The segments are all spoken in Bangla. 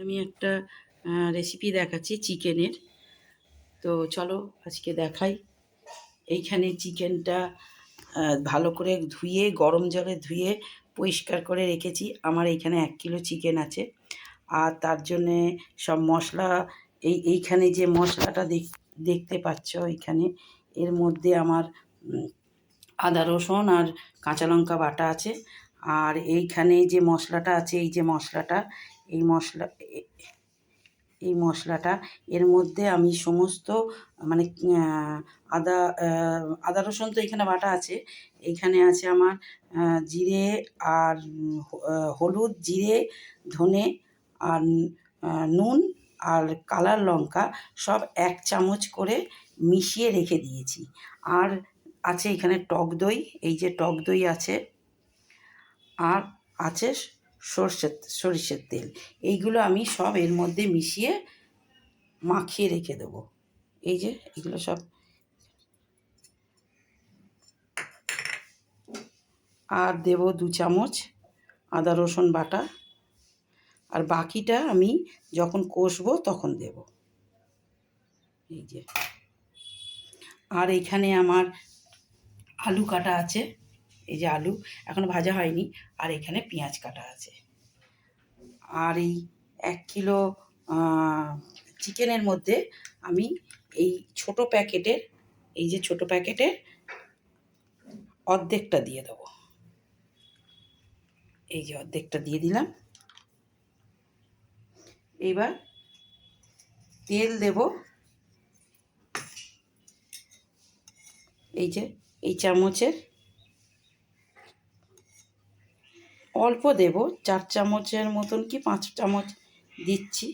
আমি একটা রেসিপি দেখাচ্ছি চিকেনের তো চলো আজকে দেখাই। এইখানে চিকেনটা ভালো করে ধুয়ে, গরম জলে ধুয়ে পরিষ্কার করে রেখেছি। আমার এইখানে এক কিলো চিকেন আছে। আর তার জন্যে সব মশলা, এই, এইখানে যে মশলাটা দেখ- দেখতে পাচ্ছ এইখানে, এর মধ্যে আমার আদা রসুন আর কাঁচা লঙ্কা বাটা আছে। আর এইখানে যে মশলাটা আছে, এই যে মশলাটা এই মশলা এই মশলাটা। এর মধ্যে আমি সমস্ত মানে আদা আদা রসুন তো এখানে বাটা আছে। এইখানে আছে আমার জিরে আর হলুদ, জিরে, ধনে আর নুন আর কালার লঙ্কা সব এক চামচ করে মিশিয়ে রেখে দিয়েছি। আর আছে এখানে টক দই, এই যে টক দই আছে। আর আছে সর্ষের, সরিষের তেল। এইগুলো আমি সব এর মধ্যে মিশিয়ে মাখিয়ে রেখে দেবো। এই যে, এগুলো সব আর দেব দু চামচ আদা, রসুন বাটা। আর বাকিটা আমি যখন কষবো তখন দেব। এই যে। আর এখানে আমার আলু কাটা আছে। এই যে আলু এখন ভাজা হয়নি, আর এখানে পেঁয়াজ কাটা আছে। আর এই এক কিলো চিকেনের মধ্যে আমি এই ছোট প্যাকেটের, এই যে ছোট প্যাকেটের অর্ধেকটা দিয়ে দেবো। এই যে অর্ধেকটা দিয়ে দিলাম। এইবার তেল দেব। এই যে, এই চামচের অল্প দেব, চার চামচের মতন কি পাঁচ চামচ দিচ্ছি।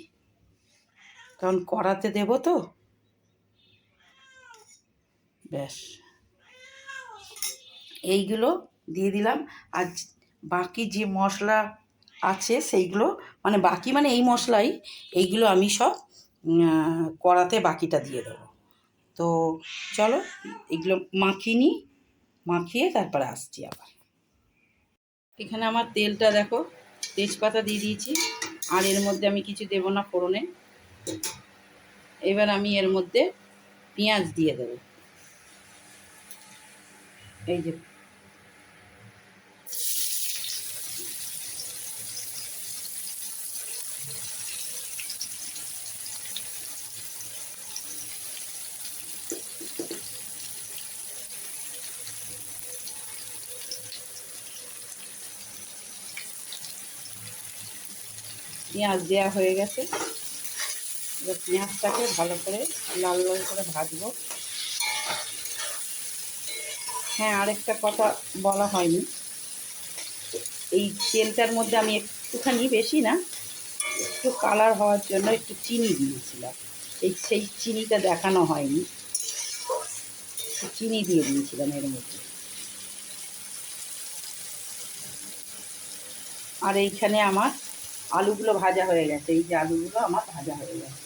কারণ কড়াতে দেব তো। ব্যাস। এইগুলো দিয়ে দিলাম। আর বাকি যে মশলা আছে সেইগুলো মানে বাকি মানে এই মশলাই, এইগুলো আমি সব কড়াতে বাকিটা দিয়ে দেবো। তো চলো, এগুলো মাখিয়ে নিই মাখিয়ে তারপরে আসছি আবার। এখানে আমার তেলটা দেখো, তেজপাতা দিয়ে দিয়েছি, আর এর মধ্যে আমি কিছু দেব না ফোড়নে। এবার আমি এর মধ্যে পেঁয়াজ দিয়ে দেব। এই যে পেঁয়াজ দেওয়া হয়ে গেছে। এবার পেঁয়াজটাকে ভালো করে লাল লাল করে ভাজবো। হ্যাঁ আরেকটা কথা বলা হয়নি। এই তেলটার মধ্যে আমি একটুখানি বেশি না, একটু কালার হওয়ার জন্য একটু চিনি দিয়েছিলাম। এই সেই চিনিটা দেখানো হয়নি। চিনি দিয়ে দিয়েছিলাম এর মধ্যে। আর এইখানে আমার আলুগুলো ভাজা হয়ে গেছে। এই যে আলুগুলো আমার ভাজা হয়ে গেছে।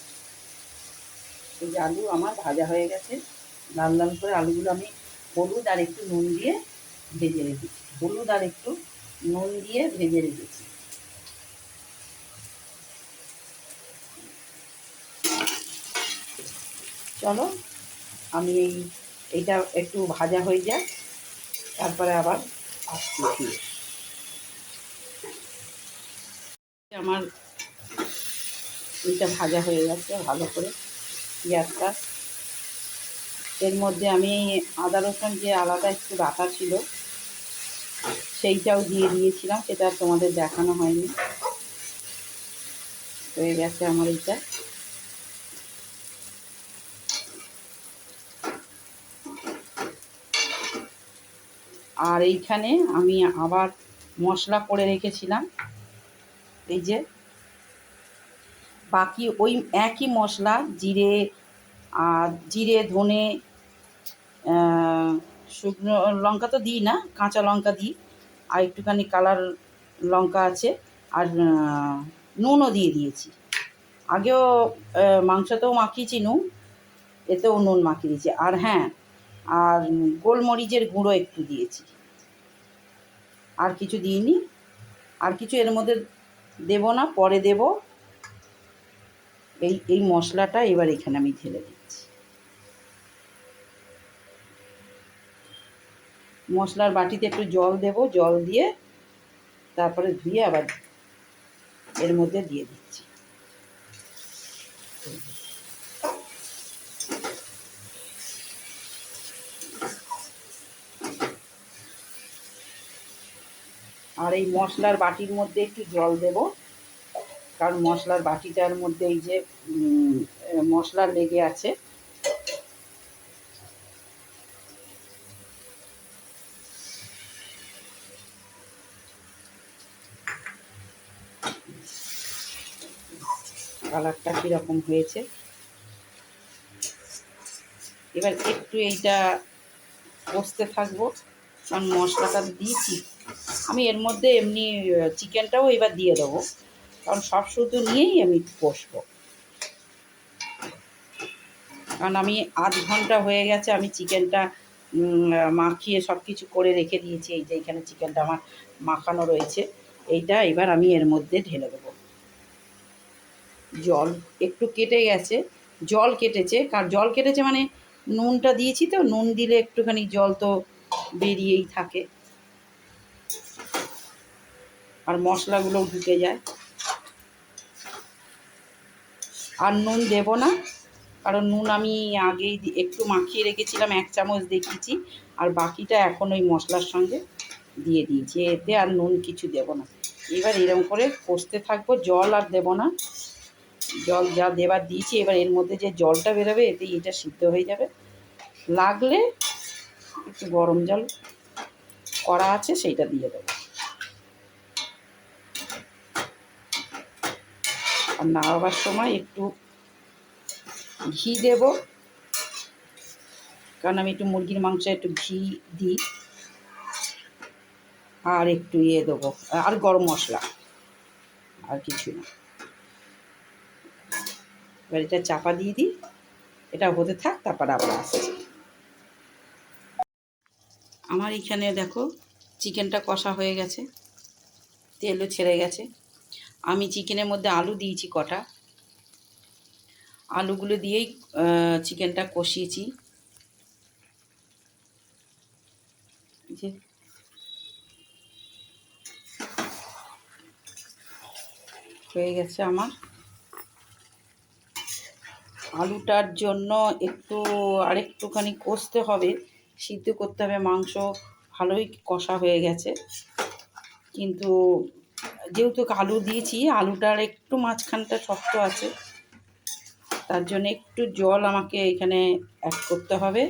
এই যে আলু আমার ভাজা হয়ে গেছে। লাল লাল করে আলুগুলো আমি হলুদ আর একটু নুন দিয়ে ভেজে রেখেছি। হলুদ আর একটু নুন দিয়ে ভেজে রেখেছি। চলো, আমি এই এইটা একটু ভাজা হয়ে যায় তারপরে আবার আসছি। আমার এইটা ভাজা হয়ে গেছে, ভালো করে পেঁয়াজটা এর মধ্যে আমি আদা রসুন যে আলাদা একটু বাটা ছিল, সেইটাও দিয়ে দিয়েছিলাম, সেটা তোমাদের দেখানো হয়নি। হয়ে গেছে আমার এইটা। আর এইখানে আমি আবার মশলা করে রেখেছিলাম। এই যে, বাকি ওই একই মশলা, জিরে, আর জিরে, ধনে শুকনো লঙ্কা তো দিই না, কাঁচা লঙ্কা দিই, আর একটুখানি কালার লঙ্কা আছে, আর নুনও দিয়ে দিয়েছি। আগেও মাংসতেও মাখিয়েছি নুন, এতেও নুন মাখিয়ে দিয়েছি, আর হ্যাঁ আর গোলমরিচের গুঁড়ো একটু দিয়েছি। আর কিছু দিইনি, আর কিছু এর মধ্যে দেবো না, পরে দেব। এই এই মশলাটা এবার এখানে আমি ঢেলে দিচ্ছি। মশলার বাটিতে একটু জল দেব, জল দিয়ে তারপরে ধুয়ে আবার এর মধ্যে দিয়ে দিচ্ছি। আর এই মশলার বাটির মধ্যে একটু জল দেব। কারণ মশলার বাটিটার মধ্যে এই যে মশলা লেগে আছে। কালারটা কীরকম হয়েছে? এবার একটু এইটা কষতে থাকব। কারণ মশলাটা দিয়েছি। আমি এর মধ্যে এমনি চিকেনটাও এবার দিয়ে দেবো। কারণ সব শুধু নিয়েই আমি কষবো। কারণ আমি আধ ঘণ্টা হয়ে গেছে, আমি চিকেনটা মাখিয়ে সব কিছু করে রেখে দিয়েছি। এই যে এখানে চিকেনটা আমার মাখানো রয়েছে, এইটা এবার আমি এর মধ্যে ঢেলে দেবো। জল একটু কেটে গেছে, জল কেটেছে। কার, জল কেটেছে মানে নুনটা দিয়েছি তো, নুন দিলে একটুখানি জল তো বেরিয়েই থাকে। আর মশলাগুলোও ঢুকে যায়। আর নুন দেব না, কারণ নুন আমি আগেই একটু মাখিয়ে রেখেছিলাম, এক চামচ দেখিয়েছি, আর বাকিটা এখন ওই মশলার সঙ্গে দিয়ে দিয়েছি। এতে আর নুন কিছু দেব না। এবার এরকম করে কষতে থাকব, জল আর দেব না। জল যা দেবার দিয়েছি, এবার এর মধ্যে যে জলটা বেরোবে, এতে এটা সিদ্ধ হয়ে যাবে। লাগলে একটু গরম জল করা আছে, সেইটা দিয়ে দেবো। আর নাড়াবার সময় একটু ঘি দেব। কারণ আমি একটু মুরগির মাংসে একটু ঘি দিই। আর একটু ইয়ে দেবো, আর গরম মশলা, আর কিছু না। এবার এটা চাপা দিয়ে দিই, এটা হতে থাক, তারপর আবার আসছে। আমার এখানে দেখো, চিকেনটা কষা হয়ে গেছে, তেলও ছেড়ে গেছে। আমি চিকেনের মধ্যে আলু দিয়েছি কটা। আলুগুলো দিয়েই চিকেনটা কষিয়েছি। যে। হয়ে গেছে আমার। আলুটার জন্য একটু, আরেকটুখানি কষতে হবে। সিদ্ধ করতে হবে, মাংস ভালোই কষা হয়ে গেছে। কিন্তু যেহেতু আলু দিয়েছি, আলুটার একটু মাঝখানটা শক্ত আছে। তার জন্য একটু জল আমাকে এখানে অ্যাড করতে হবে,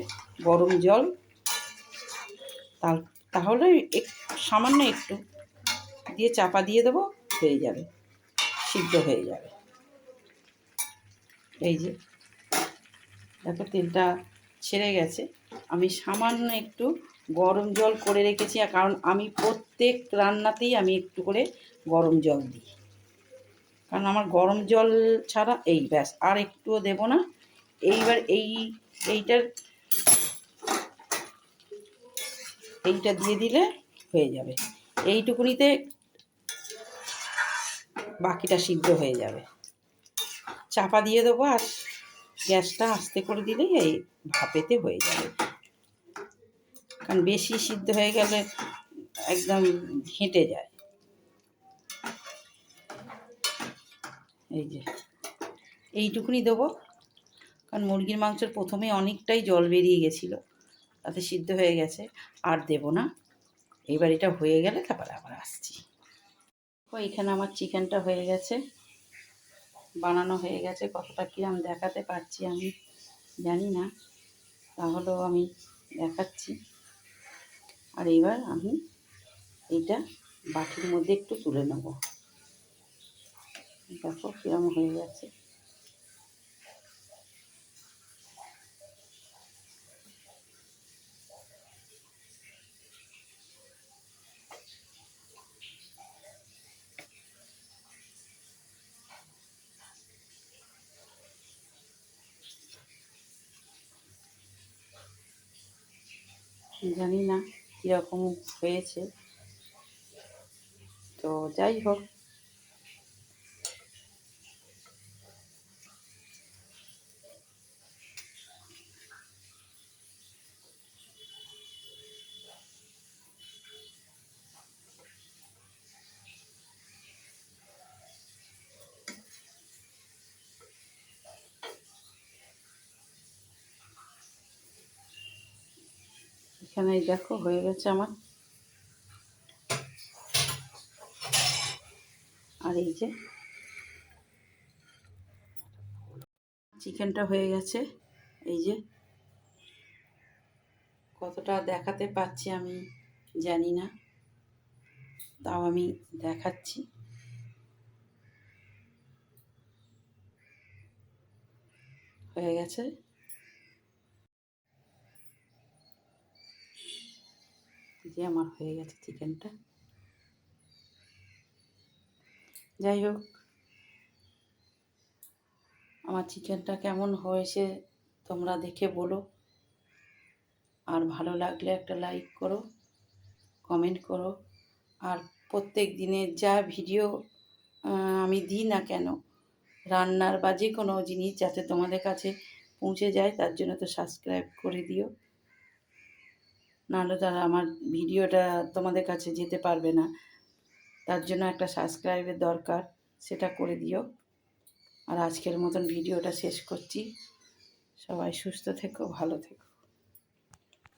গরম জল। তাহলে এক সামান্য একটু দিয়ে চাপা দিয়ে দেবো, হয়ে যাবে, সিদ্ধ হয়ে যাবে। এই যে, দেখো তেলটা ছেড়ে গেছে। আমি সামান্য একটু গরম জল করে রেখেছি কারণ আমি প্রত্যেক রান্নাতেই আমি একটু করে গরম জল দিই। কারণ আমার গরম জল ছাড়া এই ব্যাস, আর একটুও দেব না। এইবার এই, এইটার, এইটা দিয়ে দিলে হয়ে যাবে। এইটুকুনিতে বাকিটা সিদ্ধ হয়ে যাবে। চাপা দিয়ে দেবো, আর গ্যাসটা আস্তে করে দিলেই এই ভাপেতে হয়ে যাবে। কারণ বেশি সিদ্ধ হয়ে গেলে একদম হেঁটে যায়। এই যে, এইটুকুনি দেবো। কারণ মুরগির মাংসের প্রথমে অনেকটাই জল বেরিয়ে গেছিল, তাতে সিদ্ধ হয়ে গেছে, আর দেব না। এইবার এটা হয়ে গেলে তারপরে আবার আসছি। ও এখানে আমার চিকেনটা হয়ে গেছে, বানানো হয়ে গেছে। কতটা কিরম দেখাতে পারছি আমি জানি না। তাহলেও আমি দেখাচ্ছি। আর এবার আমি এটা বাটির মধ্যে একটু তুলে নেব। দেখো কিরম হয়ে গেছে। জানি না কীরকম হয়েছে। তো যাই হোক এখানে দেখো, হয়ে গেছে আমার। আর এই যে চিকেনটা হয়ে গেছে। এই যে কতটা দেখাতে পাচ্ছি আমি জানি না, তাও আমি দেখাচ্ছি। হয়ে গেছে। যে আমার হয়ে গেছে চিকেনটা। যাই হোক, আমার চিকেনটা কেমন হয়েছে তোমরা দেখে বলো। আর ভালো লাগলে একটা লাইক করো কমেন্ট করো। আর প্রত্যেক দিনের যা ভিডিও আমি দিই না কেন, রান্নার বা যে কোনো জিনিস যাতে তোমাদের কাছে পৌঁছে যায়, তার জন্য তো সাবস্ক্রাইব করে দিও। নাহলে তারা আমার ভিডিওটা তোমাদের কাছে যেতে পারবে না। তার জন্য একটা সাবস্ক্রাইবের দরকার, সেটা করে দিও। আর আজকের মতন ভিডিওটা শেষ করছি। সবাই সুস্থ থেকো, ভালো থেকো।